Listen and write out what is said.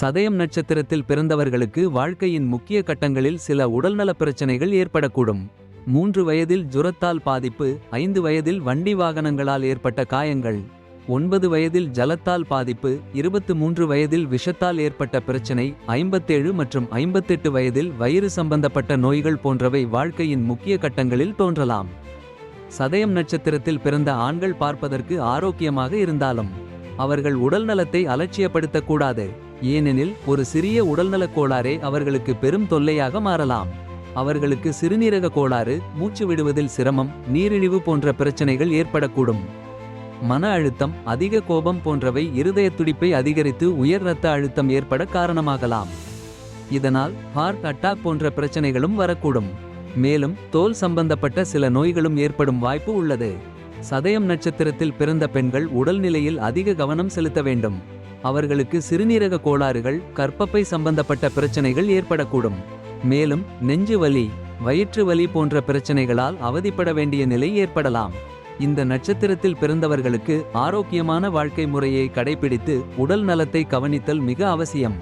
சதயம் நட்சத்திரத்தில் பிறந்தவர்களுக்கு வாழ்க்கையின் முக்கிய கட்டங்களில் சில உடல்நலப் பிரச்சனைகள் ஏற்படக்கூடும். மூன்று வயதில் ஜுரத்தால் பாதிப்பு ஐந்து வயதில் வண்டி வாகனங்களால் ஏற்பட்ட காயங்கள். ஒன்பது வயதில் ஜலத்தால் பாதிப்பு இருபத்து மூன்று வயதில் விஷத்தால் ஏற்பட்ட பிரச்சனை. ஐம்பத்தேழு மற்றும் ஐம்பத்தெட்டு வயதில் வயிறு சம்பந்தப்பட்ட நோய்கள் போன்றவை வாழ்க்கையின் முக்கிய கட்டங்களில் தோன்றலாம். சதயம் நட்சத்திரத்தில் பிறந்த ஆண்கள் பார்ப்பதற்கு ஆரோக்கியமாக இருந்தாலும். அவர்கள் உடல்நலத்தை அலட்சியப்படுத்தக்கூடாது. ஏனெனில் ஒரு சிறிய உடல்நலக் கோளாறே அவர்களுக்கு பெரும் தொல்லையாக மாறலாம். அவர்களுக்கு சிறுநீரக கோளாறு மூச்சு விடுவதில் சிரமம். நீரிழிவு போன்ற பிரச்சனைகள் ஏற்படக்கூடும். மன அழுத்தம் அதிக கோபம் போன்றவை இருதயத் துடிப்பை அதிகரித்து உயர் இரத்த அழுத்தம் ஏற்பட காரணமாகலாம். இதனால் ஹார்ட் அட்டாக் போன்ற பிரச்சனைகளும் வரக்கூடும். மேலும் தோல் சம்பந்தப்பட்ட சில நோய்களும் ஏற்படும் வாய்ப்பு உள்ளது. சதயம் நட்சத்திரத்தில் பிறந்த பெண்கள் உடல்நிலையில் அதிக கவனம் செலுத்த வேண்டும். அவர்களுக்கு சிறுநீரக கோளாறுகள் கற்பப்பை சம்பந்தப்பட்ட பிரச்சனைகள் ஏற்படக்கூடும். மேலும் நெஞ்சு வலி வயிற்று வலி போன்ற பிரச்சனைகளால் அவதிப்பட வேண்டிய நிலை ஏற்படலாம். இந்த நட்சத்திரத்தில் பிறந்தவர்களுக்கு ஆரோக்கியமான வாழ்க்கை முறையை கடைபிடித்து உடல் நலத்தை கவனித்தல் மிக அவசியம்.